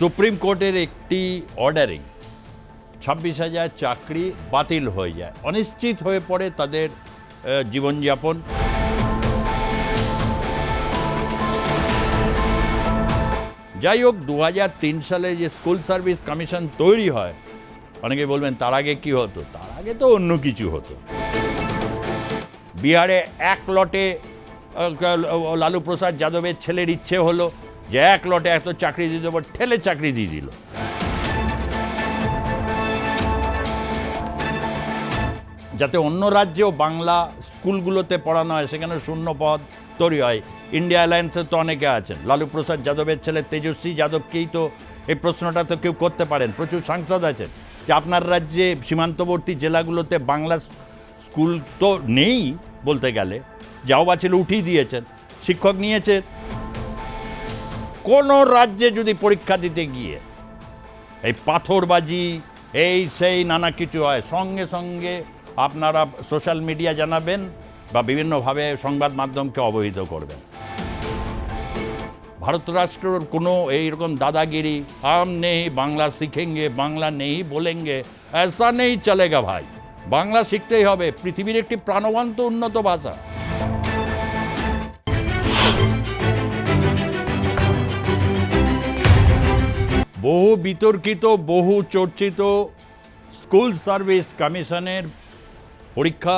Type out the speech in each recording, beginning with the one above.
Supreme কোর্টের একটি ordering, ছাব্বিশ হাজার চাকরি বাতিল হয়ে যায়, অনিশ্চিত হয়ে পড়ে তাদের জীবনযাপন। যাই হোক দু হাজার তিন সালে যে স্কুল সার্ভিস কমিশন তৈরি হয়, অনেকে বলবেন, তার আগে কি হতো? তার আগে তো অন্য কিছু হতো। বিহারে এক লটে লালু প্রসাদ যাদবের ছেলের ইচ্ছে হলো যে এক লটে এত চাকরি দিয়ে দেবো, ঠেলে চাকরি দিয়ে দিল। যাতে অন্য রাজ্যেও বাংলা স্কুলগুলোতে পড়ানো হয়, সেখানে শূন্য পদ তৈরি হয়। ইন্ডিয়া অ্যালায়েন্সের তো অনেকে আছেন। লালু প্রসাদ যাদবের ছেলে তেজস্বী যাদবকেই তো এই প্রশ্নটা তো কেউ করতে পারেন। প্রচুর সাংসদ আছেন। যে আপনার রাজ্যে সীমান্তবর্তী জেলাগুলোতে বাংলা স্কুল তো নেই বলতে গেলে। যাও বা ছিল উঠিয়ে দিয়েছেন। শিক্ষক নিয়েছেন। কোনো রাজ্যে যদি পরীক্ষা দিতে গিয়ে এই পাথরবাজি, এই সেই নানা কিছু হয়, সঙ্গে সঙ্গে আপনারা সোশ্যাল মিডিয়া জানাবেন বা বিভিন্নভাবে সংবাদ মাধ্যমকে অবহিত করবেন। ভারত রাষ্ট্রের কোনো এইরকম দাদাগিরি আম নেই, বাংলা শিখেঙ্গে, বাংলা নেই বলেঙ্গে ऐसा নেই চলেগা ভাই। বাংলা শিখতেই হবে, পৃথিবীর একটি প্রাণবন্ত উন্নত ভাষা। বহু বিতর্কিত, বহু চর্চিত স্কুল সার্ভিস কমিশনের পরীক্ষা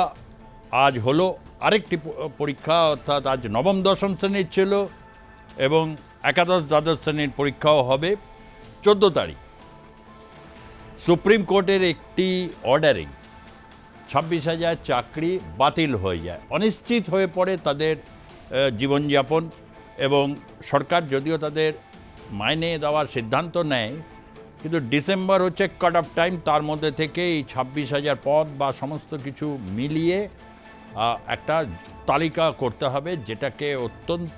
আজ হলো। আরেকটি পরীক্ষা অর্থাৎ আজ নবম, দশম শ্রেণির ছিল এবং একাদশ, দ্বাদশ শ্রেণির পরীক্ষাও হবে চোদ্দ তারিখ। সুপ্রিম কোর্টের একটি অর্ডারিং, ছাব্বিশ হাজার চাকরি বাতিল হয়ে যায়। অনিশ্চিত হয়ে পড়ে তাদের জীবনযাপন এবং সরকার যদিও তাদের মাইনে দেওয়ার সিদ্ধান্ত নেয়, কিন্তু ডিসেম্বর হচ্ছে কাট অফ টাইম তার মধ্যে থেকে এই ছাব্বিশ হাজার পদ বা সমস্ত কিছু মিলিয়ে একটা তালিকা করতে হবে যেটাকে অত্যন্ত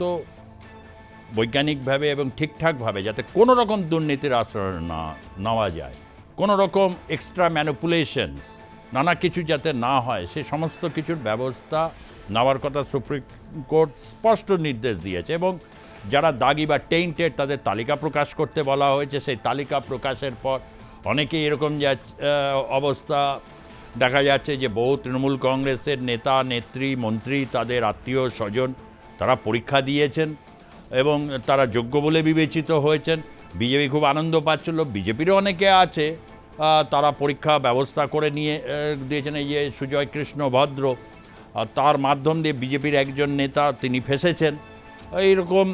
বৈজ্ঞানিকভাবে এবং ঠিকঠাকভাবে যাতে কোনো রকম দুর্নীতির আশ্রয় না, নেওয়া যায়। কোনো রকম এক্সট্রা ম্যানুপুলেশনস নানা কিছু যাতে না হয়, সে সমস্ত কিছুর ব্যবস্থা নেওয়ার কথা সুপ্রিম কোর্ট স্পষ্ট নির্দেশ দিয়েছে এবং যারা দাগি বা টেইন্টেড তাদের তালিকা প্রকাশ করতে বলা হয়েছে। সেই তালিকা প্রকাশের পর অনেকেই এরকম যা অবস্থা দেখা যাচ্ছে যে বহু তৃণমূল কংগ্রেসের নেতা, নেত্রী, মন্ত্রী, তাদের আত্মীয় স্বজন তারা পরীক্ষা দিয়েছেন এবং তারা যোগ্য বলে বিবেচিত হয়েছেন। বিজেপি খুব আনন্দ পাচ্ছিল, বিজেপিরও অনেকে আছে তারা পরীক্ষা ব্যবস্থা করে নিয়ে দিয়েছেন এই যে সুজয় কৃষ্ণ ভদ্র তার মাধ্যম দিয়ে বিজেপির একজন নেতা তিনি ফেসেছেন। এইরকম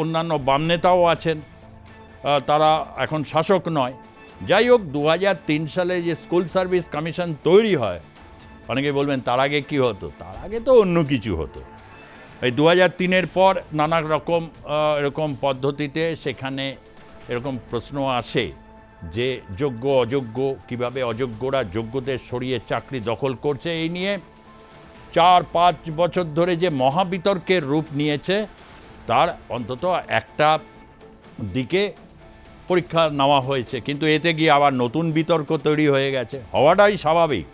অন্যান্য বাম নেতাও আছেন। তারা এখন শাসক নয়। যাই হোক দু হাজার তিন সালে যে স্কুল সার্ভিস কমিশন তৈরি হয়, অনেকে বলবেন, তার আগে কি হতো? তার আগে তো অন্য কিছু হতো। এই দু হাজার তিনের পর নানা রকম এরকম পদ্ধতিতে সেখানে এরকম প্রশ্ন আসে যে, যোগ্য, অযোগ্য? কীভাবে অযোগ্যরা যোগ্যদের সরিয়ে চাকরি দখল করছে? এই নিয়ে চার পাঁচ বছর ধরে যে মহাবিতর্কের রূপ নিয়েছে তার অন্তত একটা দিকে পরীক্ষা নেওয়া হয়েছে, কিন্তু এতে গিয়ে আবার নতুন বিতর্ক তৈরি হয়ে গেছে। হওয়াটাই স্বাভাবিক।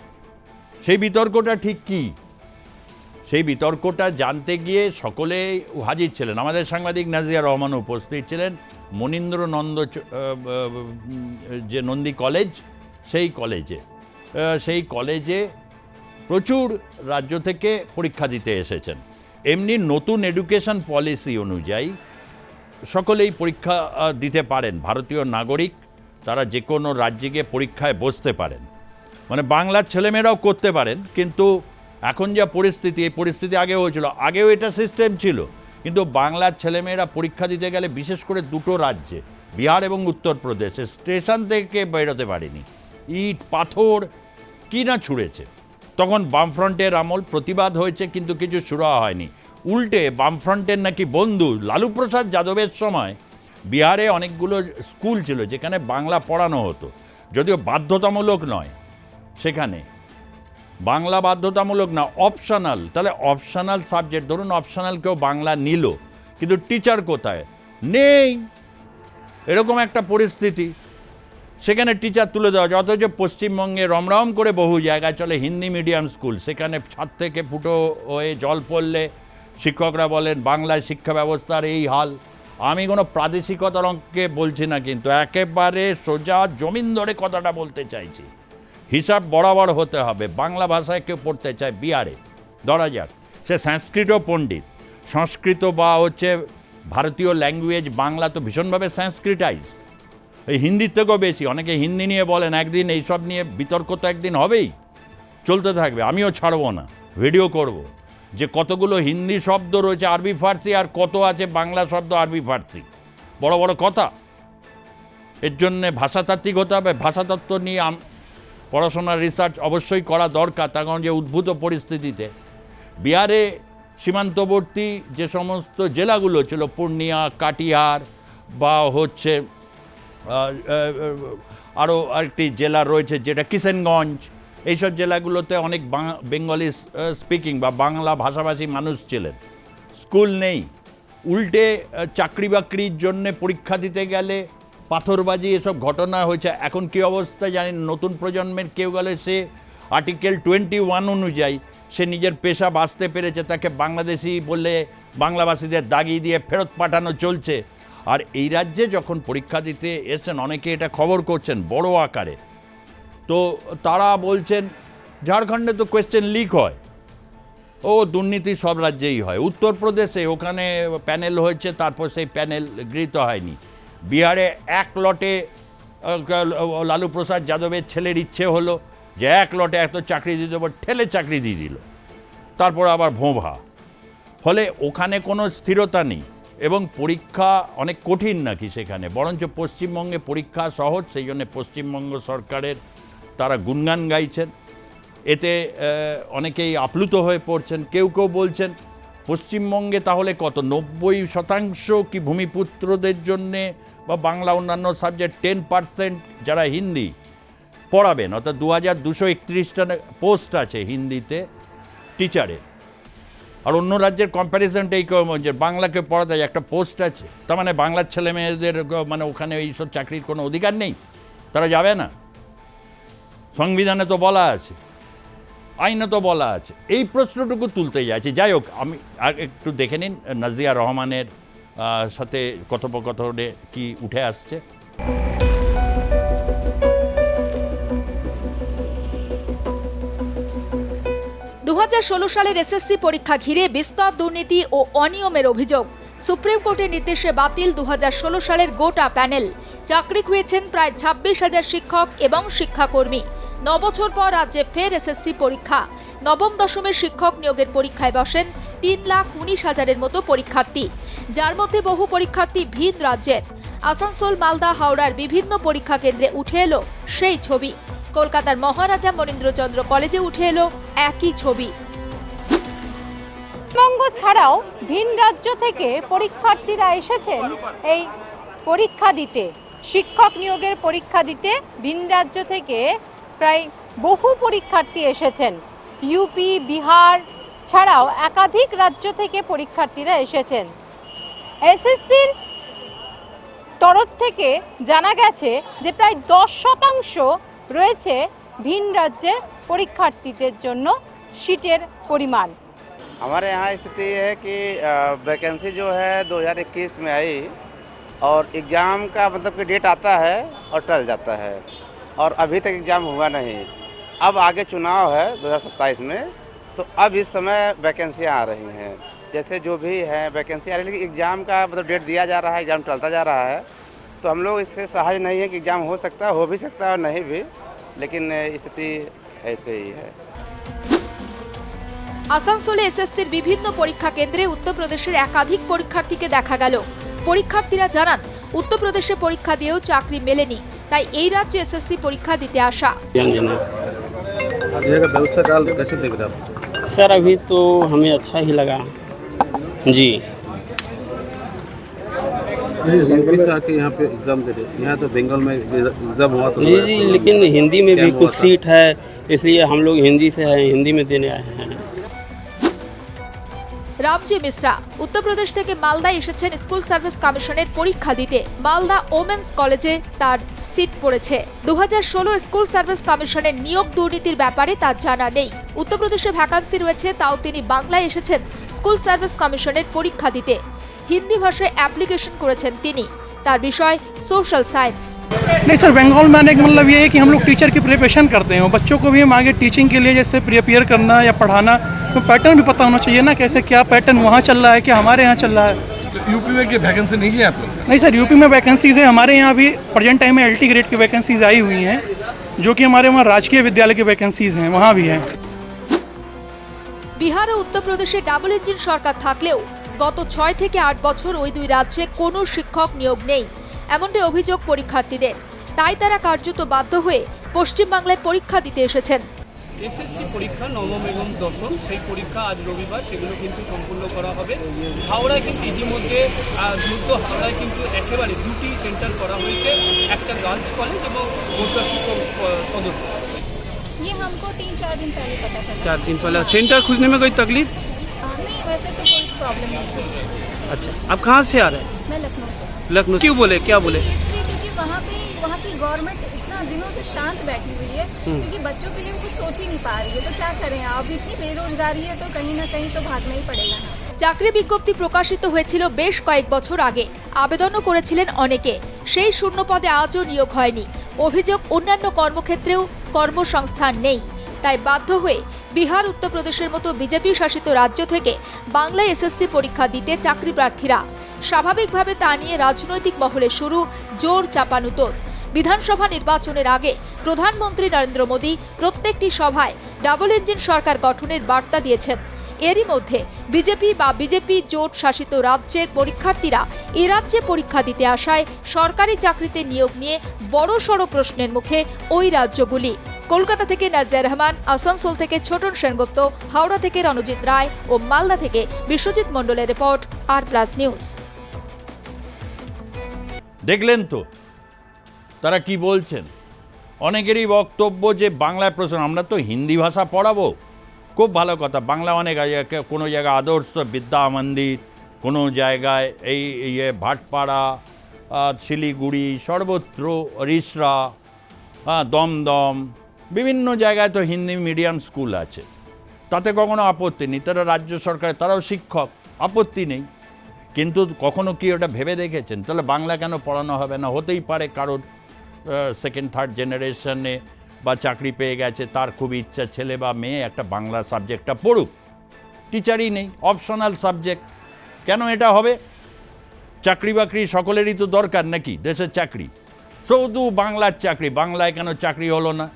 সেই বিতর্কটা ঠিক কী? সেই বিতর্কটা জানতে গিয়ে সকলে হাজির ছিলেন। আমাদের সাংবাদিক নাজিয়া রহমান উপস্থিত ছিলেন। মনীন্দ্র নন্দ যে নন্দী কলেজ, সেই কলেজে। সেই কলেজে প্রচুর রাজ্য থেকে পরীক্ষা দিতে এসেছেন। এমনি নতুন এডুকেশন পলিসি অনুযায়ী সকলেই পরীক্ষা দিতে পারেন। ভারতীয় নাগরিক, তারা যে কোনো রাজ্যে গিয়ে পরীক্ষায় বসতে পারেন। মানে বাংলার ছেলেমেয়েরাও করতে পারেন, কিন্তু এখন যা পরিস্থিতি, এই পরিস্থিতি আগে হয়েছিল। আগেও এটা সিস্টেম ছিল, কিন্তু বাংলার ছেলেমেয়েরা পরীক্ষা দিতে গেলে বিশেষ করে দুটো রাজ্যে, বিহার এবং উত্তরপ্রদেশে, স্টেশন থেকে বেরোতে পারেনি। ইট, পাথর, কি না ছুঁড়েছে। তখন বামফ্রন্টের আমল প্রতিবাদ হয়েছে, কিন্তু কিছু সুরা হয়নি। উল্টে বামফ্রন্টের নাকি বন্ধু লালু প্রসাদ যাদবের সময় বিহারে অনেকগুলো স্কুল ছিল যেখানে বাংলা পড়ানো হতো, যদিও বাধ্যতামূলক নয় সেখানে। বাংলা বাধ্যতামূলক না অপশনাল তাহলে অপশনাল সাবজেক্ট ধরুন অপশনাল কেউ বাংলা নিল, কিন্তু টিচার কোথায়? নেই। এরকম একটা পরিস্থিতি। সেখানে টিচার তুলে দেওয়া যায় অথচ পশ্চিমবঙ্গে রমরম করে বহু জায়গায় চলে হিন্দি মিডিয়াম স্কুল সেখানে ছাদ থেকে ফুটো হয়ে জল পড়লে শিক্ষকরা বলেন, বাংলায় শিক্ষা ব্যবস্থার এই হাল। আমি কোনো প্রাদেশিকতার অঙ্কে বলছি না কিন্তু একেবারে সোজা জমিন ধরে কথাটা বলতে চাইছি। হিসাব বরাবর হতে হবে। বাংলা ভাষায় কেউ পড়তে চায় বিহারে। ধরা যাক, সে সংস্কৃত পণ্ডিত। সংস্কৃত বা হচ্ছে ভারতীয় ল্যাঙ্গুয়েজ বাংলা তো ভীষণভাবে সংস্কৃটাইজ এই হিন্দির থেকেও বেশি। অনেকে হিন্দি নিয়ে বলেন, একদিন এইসব নিয়ে বিতর্ক তো একদিন হবেই। চলতে থাকবে, আমিও ছাড়বো না, ভিডিও করব। যে কতগুলো হিন্দি শব্দ রয়েছে, আরবি, ফার্সি, আর কত আছে বাংলা শব্দ, আরবি, ফার্সি। বড় বড় কথা। এর জন্যে ভাষাতাত্ত্বিক হতে হবে, ভাষাতত্ত্ব নিয়ে পড়াশোনার রিসার্চ অবশ্যই করা দরকার, তার কারণ যে উদ্ভূত পরিস্থিতিতে। বিহারে সীমান্তবর্তী যে সমস্ত জেলাগুলো ছিল, পূর্ণিয়া, কাটিহার, বা হচ্ছে আরও আরেকটি জেলা রয়েছে যেটা কিষেনগঞ্জ। এইসব জেলাগুলোতে অনেক বেঙ্গলি স্পিকিং বা বাংলা ভাষাভাষী মানুষ ছিলেন। স্কুল নেই। উল্টে চাকরি বাকরির জন্যে পরীক্ষা দিতে গেলে পাথরবাজি এসব ঘটনা হয়েছে। এখন কি অবস্থা জানি না, নতুন প্রজন্মের কেউ গেলে সে আর্টিকেল টোয়েন্টি ওয়ান অনুযায়ী সে নিজের পেশা বাঁচতে পেরেছে। তাকে বাংলাদেশি বলে বাংলাভাষীদের দাগিয়ে দিয়ে ফেরত পাঠানো চলছে। আর এই রাজ্যে যখন পরীক্ষা দিতে এসেছেন, অনেকে এটা খবর করছেন বড় আকারে। তো তারা বলছেন, ঝাড়খণ্ডে তো কোয়েশ্চেন লিক হয়। ও, দুর্নীতি সব রাজ্যেই হয়। উত্তরপ্রদেশে ওখানে প্যানেল হয়েছে, তারপর সেই প্যানেল গৃহীত হয়নি। বিহারে এক লটে লালু প্রসাদ যাদবের ছেলের ইচ্ছে হলো যে এক লটে এত চাকরি দিয়ে দেবো, ঠেলে চাকরি দিয়ে দিল। তারপর আবার ভোঁভা। ফলে ওখানে কোনো স্থিরতা নেই। এবং পরীক্ষা অনেক কঠিন নাকি সেখানে? বরঞ্চ পশ্চিমবঙ্গে পরীক্ষা সহজ, সেই জন্য পশ্চিমবঙ্গ সরকারের তারা গুণগান গাইছেন। এতে অনেকেই আপ্লুত হয়ে পড়ছেন, কেউ কেউ বলছেন, পশ্চিমবঙ্গে তাহলে কত, নব্বই শতাংশ কি ভূমিপুত্রদের জন্যে বা বাংলা অন্যান্য সাবজেক্ট টেন পার্সেন্ট যারা হিন্দি পড়াবেন? অর্থাৎ দু হাজার দুশো একত্রিশটা পোস্ট আছে হিন্দিতে টিচারের। আর অন্য রাজ্যের কম্প্যারিজনটা এই যে বাংলাকে পড়া হয়, একটা পোস্ট আছে। তার মানে বাংলার ছেলে মেয়েদের মানে ওখানে এইসব চাকরির কোনো অধিকার নেই। তারা যাবে না। সংবিধানে তো বলা আছে। আইনে তো বলা আছে। এই প্রশ্নটুকু তুলতে যাচ্ছে। যাই হোক আমি আর একটু দেখে নিন নাজিয়া রহমানের সাথে কথোপকথনে কি উঠে আসছে। সালের এসএসসি পরীক্ষা ঘিরে বিস্তর দুর্নীতি ও অনিয়মের অভিযোগ। সুপ্রিম কোর্টের নির্দেশে বাতিল দুহাজার ষোলো সালের গোটা প্যানেল। চাকরি খুঁয়েছেন প্রায় ছাব্বিশ হাজার শিক্ষক এবং শিক্ষাকর্মী। নবছর পর রাজ্যে ফের এসএসসি পরীক্ষা। নবম দশমের শিক্ষক নিয়োগের পরীক্ষায় বসেন তিন লাখ উনিশ হাজারের মতো পরীক্ষার্থী। যার মধ্যে বহু পরীক্ষার্থী ভিন রাজ্যের। আসানসোল, মালদা, হাওড়ার বিভিন্ন পরীক্ষা কেন্দ্রে উঠে এলো সেই ছবি। কলকাতার মহারাজা মনীন্দ্রচন্দ্র কলেজে উঠে এলো একই ছবি। পশ্চিমবঙ্গ ছাড়াও ভিন রাজ্য থেকে পরীক্ষার্থীরা এসেছেন এই পরীক্ষা দিতে। শিক্ষক নিয়োগের পরীক্ষা দিতে ভিন রাজ্য থেকে প্রায় বহু পরীক্ষার্থী এসেছেন। ইউপি বিহার ছাড়াও একাধিক রাজ্য থেকে পরীক্ষার্থীরা এসেছেন। এসএসসির তরফ থেকে জানা গেছে যে প্রায় দশ শতাংশ রয়েছে ভিন রাজ্যের পরীক্ষার্থীদের জন্য সিটের পরিমাণ हमारे यहाँ स्थिति ये है कि वैकेंसी जो है 2021 में आई और एग्ज़ाम का मतलब कि डेट आता है और टल जाता है और अभी तक एग्ज़ाम हुआ नहीं अब आगे चुनाव है 2027 में तो अब इस समय वैकेंसियाँ आ रही हैं जैसे जो भी है वैकेंसी आ रही है लेकिन एग्ज़ाम का मतलब डेट दिया जा रहा है एग्ज़ाम टलता जा रहा है तो हम लोग इससे सहज नहीं है कि एग्ज़ाम हो सकता है हो भी सकता है और नहीं भी लेकिन स्थिति ऐसे ही है আসানসোলে এসএসসির বিভিন্ন পরীক্ষা কেন্দ্রে উত্তরপ্রদেশের একাধিক পরীক্ষার্থীকে দেখা গেল পরীক্ষার্থীরা জানান উত্তরপ্রদেশে পরীক্ষা দিয়েও চাকরি মেলেনি তাই এই রাজ্যে এসএসসি পরীক্ষা দিতে আসা व्यंजन है ये का व्यवस्था काल कैसे देख रहे हैं आप सर अभी तो हमें अच्छा ही लगा जी यूपी से आके यहाँ पे एग्जाम दे रहे यहाँ तो बंगाल में एग्जाम हुआ तो जी जी लेकिन हिंदी में भी स्कैम कुछ हुआ था। सीट है इसलिए हम लोग हिंदी से हैं हिंदी में देने आए हैं রামজি মিশ্রা উত্তরপ্রদেশ থেকে মালদায় এসেছেন স্কুল সার্ভিস কমিশনের পরীক্ষা দিতে মালদা ওমেন্স কলেজে তার সিট পড়েছে দু হাজার স্কুল সার্ভিস কমিশনের নিয়োগ দুর্নীতির ব্যাপারে তার জানা নেই উত্তরপ্রদেশে ভ্যাকান্সি রয়েছে তাও তিনি বাংলায় এসেছেন স্কুল সার্ভিস কমিশনের পরীক্ষা দিতে হিন্দি ভাষায় অ্যাপ্লিকেশন করেছেন তিনি তার বিষয় সোশ্যাল সায়েন্স नहीं सर बंगाल में आने का मतलब ये है कि हम लोग टीचर की प्रिपरेशन करते हैं और बच्चों को भी हम आगे टीचिंग के लिए जैसे प्रिपेयर करना या पढ़ाना तो पैटर्न भी पता होना चाहिए ना कैसे क्या पैटर्न वहाँ चल रहा है क्या हमारे यहाँ चल रहा है यूपी में क्या वैकेंसी नहीं है आप लोग नहीं सर यूपी में वैकेंसीज़ हैं हमारे यहाँ भी प्रेजेंट टाइम में एल ग्रेड की वैकेंसीज आई हुई हैं जो कि हमारे वहाँ राजकीय विद्यालय की वैकेंसीज़ हैं वहाँ भी हैं বিহার ও উত্তরপ্রদেশে ডাবল ইঞ্জিন সরকার থাকলেও গত ছয় থেকে আট বছর ওই দুই রাজ্যে কোনো শিক্ষক নিয়োগ নেই এমনটি অভিযোগ পরীক্ষার্থীদের তাই তারা কার্যত বাধ্য হয়ে পশ্চিমবাংলায় পরীক্ষা দিতে এসেছেন এসএসসি পরীক্ষা নবম এবং দশম সেই পরীক্ষা আজ রবিবার সেগুলো কিন্তু সম্পূর্ণ করা হবে হাওড়ায় কিন্তু ইতিমধ্যে আহ, দ্রুত হাওড়ায় কিন্তু একেবারে দুটি সেন্টার করা হয়েছে একটা গার্লস কলেজ এবং গোটা শিক্ষক প- পদক ये हमको तीन चार दिन पहले पता चला চার দিন পহলে सेंटर खोजने में कोई तकलीफ आ, नहीं वैसे तो कोई प्रॉब्लम नहीं है अच्छा आप कहाँ से आ रहे हैं मैं लखनऊ से लखनऊ क्यों बोले क्या बोले इसलिए क्योंकि वहाँ पे वहाँ की गवर्नमेंट इतना दिनों से शांत बैठी हुई है क्योंकि बच्चों के लिए वो कुछ सोच ही नहीं पा रही है तो क्या करें अब इतनी बेरोजगारी है तो कहीं ना कहीं तो भागना ही पड़ेगा ना চাকরি বিজ্ঞপ্তি প্রকাশিত হয়েছিল বেশ কয়েক বছর আগে আবেদনও করেছিলেন অনেকে সেই শূন্য পদে আজও নিয়োগ হয়নি অভিযোগ অন্যান্য কর্মক্ষেত্রেও কর্মসংস্থান নেই তাই বাধ্য হয়ে বিহার উত্তরপ্রদেশের মতো বিজেপি শাসিত রাজ্য থেকে বাংলা এসএসসি পরীক্ষা দিতে চাকরি প্রার্থীরা। স্বাভাবিকভাবে তা নিয়ে রাজনৈতিক মহলে শুরু জোর চাপানুতোর বিধানসভা নির্বাচনের আগে প্রধানমন্ত্রী নরেন্দ্র মোদী প্রত্যেকটি সভায় ডাবল ইঞ্জিন সরকার গঠনের বার্তা দিয়েছেন। এরই মধ্যে বিজেপি বা বিজেপি জোট শাসিত রাজ্যের পরীক্ষার্থীরা এ রাজ্যে পরীক্ষা দিতে আসায় সরকারি চাকরিতে নিয়োগ নিয়ে বড় সড় প্রশ্নের মুখে ওই রাজ্যগুলি। কলকাতা থেকে নাজিয়া রহমান, আসানসোল থেকে ছোটন সেনগুপ্ত, হাওড়া থেকে রণজিৎ রায় ও মালদা থেকে বিশ্বজিৎ মণ্ডলের রিপোর্ট, আর প্লাস নিউজ। দেখলেন তো, তারা কি বলছেন? অনেকেরই বক্তব্য যে বাংলায় প্রশ্ন, আমরা তো হিন্দি ভাষা পড়াবো। খুব ভালো কথা, বাংলা অনেক কোনো জায়গায় আদর্শ বিদ্যা মন্দির, কোনো জায়গায় এই ইয়ে ভাটপাড়া শিলিগুড়ি, সর্বত্র রিসরা হ্যাঁ দমদম বিভিন্ন জায়গায় তো হিন্দি মিডিয়াম স্কুল আছে। তাতে কখনো আপত্তি নেই। তারা রাজ্য সরকার তারাও শিক্ষক, আপত্তি নেই। কিন্তু কখনো কি ওটা ভেবে দেখেছেন? তাহলে বাংলা কেন পড়ানো হবে না? হতেই পারে কারোর সেকেন্ড থার্ড জেনারেশনে বা চাকরি পেয়ে গেছে, তার খুব ইচ্ছা, ছেলে বা মেয়ে, একটা বাংলা সাবজেক্টটা পড়ুক। টিচারই নেই অপশনাল সাবজেক্ট কেন এটা হবে? চাকরি বাকরি সকলেরই তো দরকার নাকি? দেশের চাকরি। শুধু বাংলার চাকরি, বাংলায় কেন চাকরি হলো না?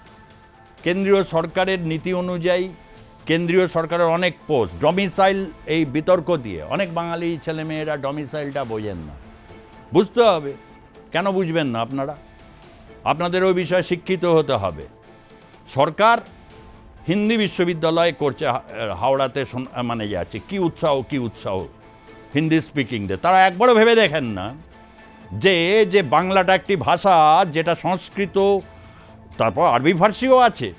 কেন্দ্রীয় সরকারের নীতি অনুযায়ী কেন্দ্রীয় সরকারের অনেক পোস্ট ডমিসাইল এই বিতর্ক দিয়ে। অনেক বাঙালি ছেলেমেয়েরা ডমিসাইলটা বোঝেন না। বুঝতে হবে। কেন বুঝবেন না আপনারা? আপনাদের ওই বিষয়ে শিক্ষিত হতে হবে। সরকার হিন্দি বিশ্ববিদ্যালয় করছে হাওড়াতে মানে যাচ্ছে কি উৎসাহ কি উৎসাহ হিন্দি স্পিকিংদের তারা একবারও ভেবে দেখেন না যে যে বাংলাটা একটি ভাষা যেটা সংস্কৃত তারপর আরবি ফার্সিও আছে।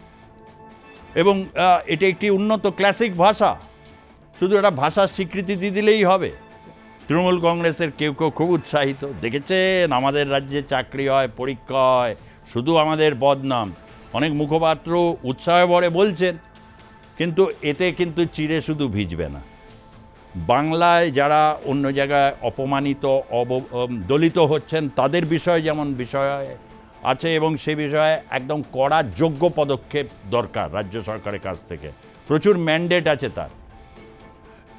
এবং এটি একটি উন্নত ক্লাসিক ভাষা। শুধু এটা ভাষার স্বীকৃতি দিয়ে দিলেই হবে। তৃণমূল কংগ্রেসের কেউ কেউ খুব উৎসাহিত। দেখেছেন? আমাদের রাজ্যে চাকরি হয় পরীক্ষা হয় শুধু আমাদের বদনাম। অনেক মুখপাত্র উৎসাহে ভরে বলছেন। কিন্তু এতে কিন্তু চিড়ে শুধু ভিজবে না। বাংলায় যারা অন্য জায়গায় অপমানিত, অব দলিত হচ্ছেন, তাদের বিষয়ে যেমন বিষয় আছে এবং সে বিষয়ে একদম কড়া, যোগ্য পদক্ষেপ দরকার রাজ্য সরকারের কাছ থেকে। প্রচুর ম্যান্ডেট আছে তার।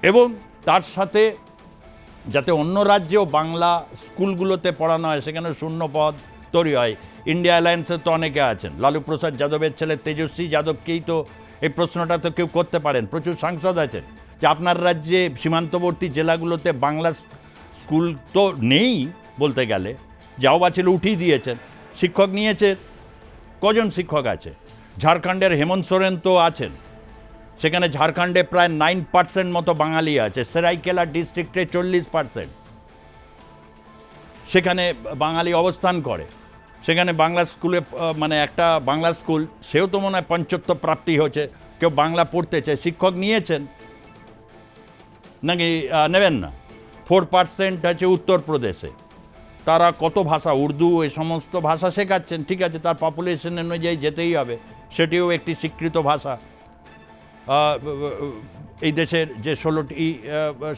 এবং তার সাথে যাতে অন্য রাজ্যেও বাংলা স্কুলগুলোতে পড়ানো হয়, সেখানে শূন্য পদ তৈরি হয়। ইন্ডিয়া অ্যালায়েন্সে তো অনেকে আছেন। লালু প্রসাদ যাদবের ছেলে তেজস্বী যাদবকেই তো এই প্রশ্নটা তো কেউ করতে পারেন। প্রচুর সাংসদ আছেন। যে আপনার রাজ্যে সীমান্তবর্তী জেলাগুলোতে বাংলা স্কুল তো নেই বলতে গেলে, যাও বা ছিল উঠিয়ে দিয়েছেন। শিক্ষক নিয়েছে, কজন শিক্ষক আছে? ঝাড়খণ্ডের হেমন্ত সোরেন তো আছেন। সেখানে ঝাড়খণ্ডে প্রায় নাইন পার্সেন্ট মতো বাঙালি আছে, সেরাইকেলা ডিস্ট্রিক্টে চল্লিশ পার্সেন্ট। সেখানে বাঙালি অবস্থান করে। সেখানে বাংলা স্কুলে মানে একটা বাংলা স্কুল, সেও তো মনে হয় পঞ্চত্ব প্রাপ্তি হয়েছে, কেউ বাংলা পড়তে চায়, শিক্ষক নিয়েছেন। নাকি নেবেন না? ফোর পার্সেন্ট আছে উত্তরপ্রদেশে। তারা কত ভাষা, উর্দু, এই সমস্ত ভাষা শেখাচ্ছেন, ঠিক আছে, তার পপুলেশন অনুযায়ী যেতেই হবে। সেটিও একটি স্বীকৃত ভাষা। এই দেশের যে ষোলোটি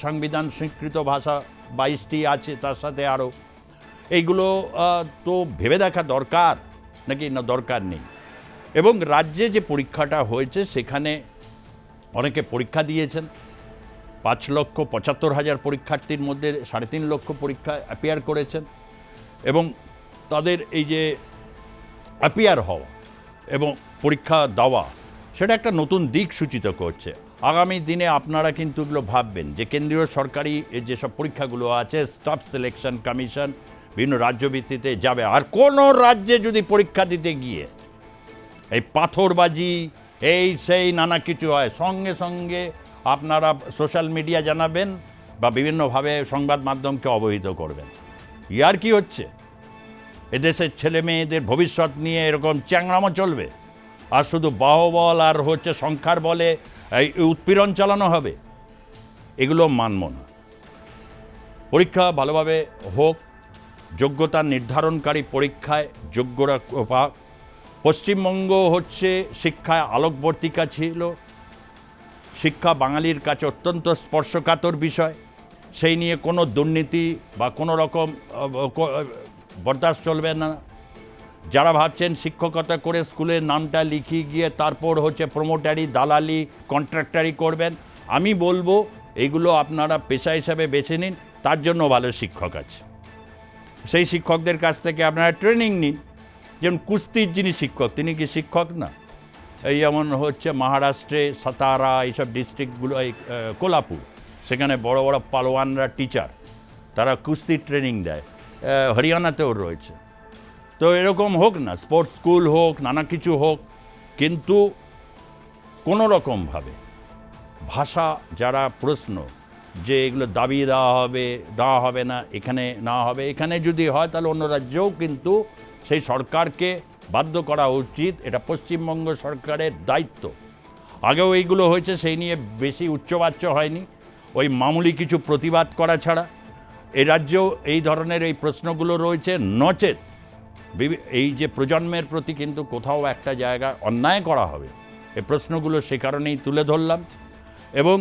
সংবিধান স্বীকৃত ভাষা, বাইশটি আছে, তার সাথে আরও। এইগুলো তো ভেবে দেখা দরকার, নাকি না দরকার নেই? এবং রাজ্যে যে পরীক্ষাটা হয়েছে, সেখানে অনেকে পরীক্ষা দিয়েছেন। পাঁচ লক্ষ পঁচাত্তর হাজার পরীক্ষার্থীর মধ্যে সাড়ে তিন লক্ষ পরীক্ষা অ্যাপিয়ার করেছেন। এবং তাদের এই যে অ্যাপিয়ার হওয়া এবং পরীক্ষা দেওয়া, সেটা একটা নতুন দিক সূচিত করছে। আগামী দিনে আপনারা কিন্তু এগুলো ভাববেন যে কেন্দ্রীয় সরকারি যেসব পরীক্ষাগুলো আছে স্টাফ সিলেকশন কমিশন বিভিন্ন রাজ্য ভিত্তিতে যাবে। আর কোনো রাজ্যে যদি পরীক্ষা দিতে গিয়ে এই পাথরবাজি, এই সেই নানা কিছু হয়, সঙ্গে সঙ্গে আপনারা সোশ্যাল মিডিয়া জানাবেন বা বিভিন্নভাবে সংবাদ মাধ্যমকে অবহিত করবেন। ইয়ার কি হচ্ছে? এদেশের ছেলে মেয়েদের ভবিষ্যৎ নিয়ে এরকম চ্যাংড়ামো চলবে? আর শুধু বাহবল আর হচ্ছে সংখ্যার বলে এই উৎপীড়ন চালানো হবে? এগুলো মানব না। পরীক্ষা ভালোভাবে হোক, যোগ্যতা নির্ধারণকারী পরীক্ষায় যোগ্যরা পাক। পশ্চিমবঙ্গ হচ্ছে শিক্ষায় আলোকবর্তিকা ছিল। শিক্ষা বাঙালির কাছে অত্যন্ত স্পর্শকাতর বিষয়। সেই নিয়ে কোনো দুর্নীতি বা কোনো রকম বরদাস্ত চলবে না। যারা ভাবছেন শিক্ষকতা করে স্কুলের নামটা লিখিয়ে গিয়ে তারপর হচ্ছে প্রমোটারি দালালি কন্ট্রাক্টারি করবেন, আমি বলব এগুলো আপনারা পেশা হিসাবে বেছে নিন, তার জন্য ভালো শিক্ষক আছে। সেই শিক্ষকদের কাছ থেকে আপনারা ট্রেনিং নিন। যেমন কুস্তির যিনি শিক্ষক, তিনি কি শিক্ষক না? এই যেমন হচ্ছে মহারাষ্ট্রে সাতারা, এইসব ডিস্ট্রিক্টগুলো এই কোলাপুর। সেখানে বড় বড় পালোয়ানরা টিচার তারা কুস্তির ট্রেনিং দেয়। হরিয়ানাতেও রয়েছে। তো এরকম হোক না স্পোর্টস স্কুল হোক, নানা কিছু হোক, কিন্তু কোনো রকমভাবে ভাষা যারা প্রশ্ন, যে এগুলো দাবি দেওয়া হবে দেওয়া হবে না, এখানে না হবে, এখানে যদি হয় তাহলে অন্য রাজ্যেও কিন্তু সেই সরকারকে বাধ্য করা উচিত, এটা পশ্চিমবঙ্গ সরকারের দায়িত্ব। আগেও এইগুলো হয়েছে, সেই নিয়ে বেশি উচ্চবাচ্য হয়নি। ওই মামুলি কিছু প্রতিবাদ করা ছাড়া এ রাজ্যেও এই ধরনের এই প্রশ্নগুলো রয়েছে, নচেত। এই যে প্রজন্মের প্রতি কিন্তু কোথাও একটা জায়গায় অন্যায় করা হবে। এ প্রশ্নগুলো সে কারণেই তুলে ধরলাম এবং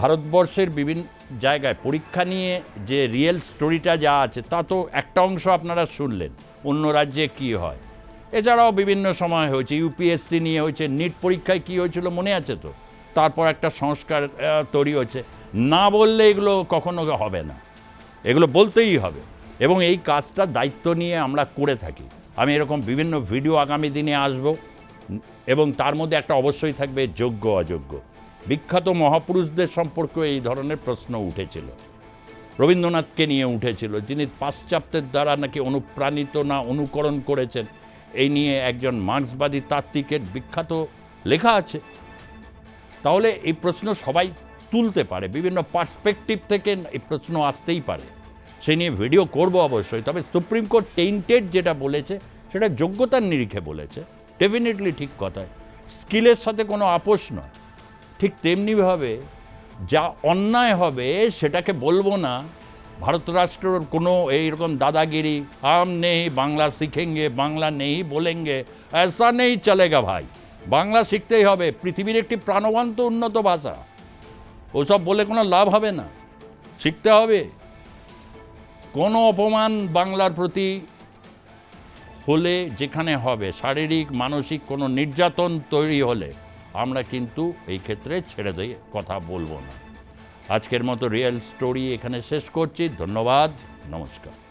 ভারতবর্ষের বিভিন্ন জায়গায় পরীক্ষা নিয়ে যে রিয়েল স্টোরিটা যা আছে, তা তো একটা অংশ আপনারা শুনলেন, অন্য রাজ্যে কি হয়? এছাড়াও বিভিন্ন সময় হয়েছে ইউপিএসসি নিয়ে হয়েছে, নিট পরীক্ষায় কি হয়েছিল মনে আছে তো? তারপর একটা সংস্কার তৈরি হয়েছে। না বললে এগুলো কখনো হবে না। এগুলো বলতেই হবে। এবং এই কাজটা দায়িত্ব নিয়ে আমরা করে থাকি। আমি এরকম বিভিন্ন ভিডিও আগামী দিনে আসব। এবং তার মধ্যে একটা অবশ্যই থাকবে যোগ্য, অযোগ্য। বিখ্যাত মহাপুরুষদের সম্পর্কে এই ধরনের প্রশ্ন উঠেছিল। রবীন্দ্রনাথকে নিয়ে উঠেছিল। যিনি পাশ্চাত্যের দ্বারা নাকি অনুপ্রাণিত না অনুকরণ করেছেন, এই নিয়ে একজন মার্ক্সবাদী তাত্ত্বিকের বিখ্যাত লেখা আছে। তাহলে এই প্রশ্ন সবাই তুলতে পারে, বিভিন্ন পার্সপেক্টিভ থেকে এই প্রশ্ন আসতেই পারে। সে নিয়ে ভিডিও করব অবশ্যই, তবে সুপ্রিম কোর্ট টেইন্টেড যেটা বলেছে, সেটা যোগ্যতার নিরিখে বলেছে। ডেফিনেটলি ঠিক কথায়। স্কিলের সাথে কোনো আপোষ নয়। ঠিক তেমনিভাবে যা অন্যায় হবে সেটাকে বলব না। ভারত রাষ্ট্রের কোনো এইরকম দাদাগিরি, আম নেই, বাংলা শিখেঙ্গে, বাংলা নেই বলেঙ্গে ऐसा নেই চলেগা ভাই। বাংলা শিখতেই হবে। পৃথিবীর একটি প্রাণবন্ত উন্নত ভাষা। ওসব বলে কোনো লাভ হবে না। শিখতে হবে। কোনো অপমান বাংলার প্রতি হলে যেখানে হবে, শারীরিক, মানসিক কোনো নির্যাতন তৈরি হলে আমরা কিন্তু এই ক্ষেত্রে ছেড়ে দিয়ে কথা বলব না। আজকের মতো রিয়েল স্টোরি এখানে শেষ করছি। ধন্যবাদ। নমস্কার।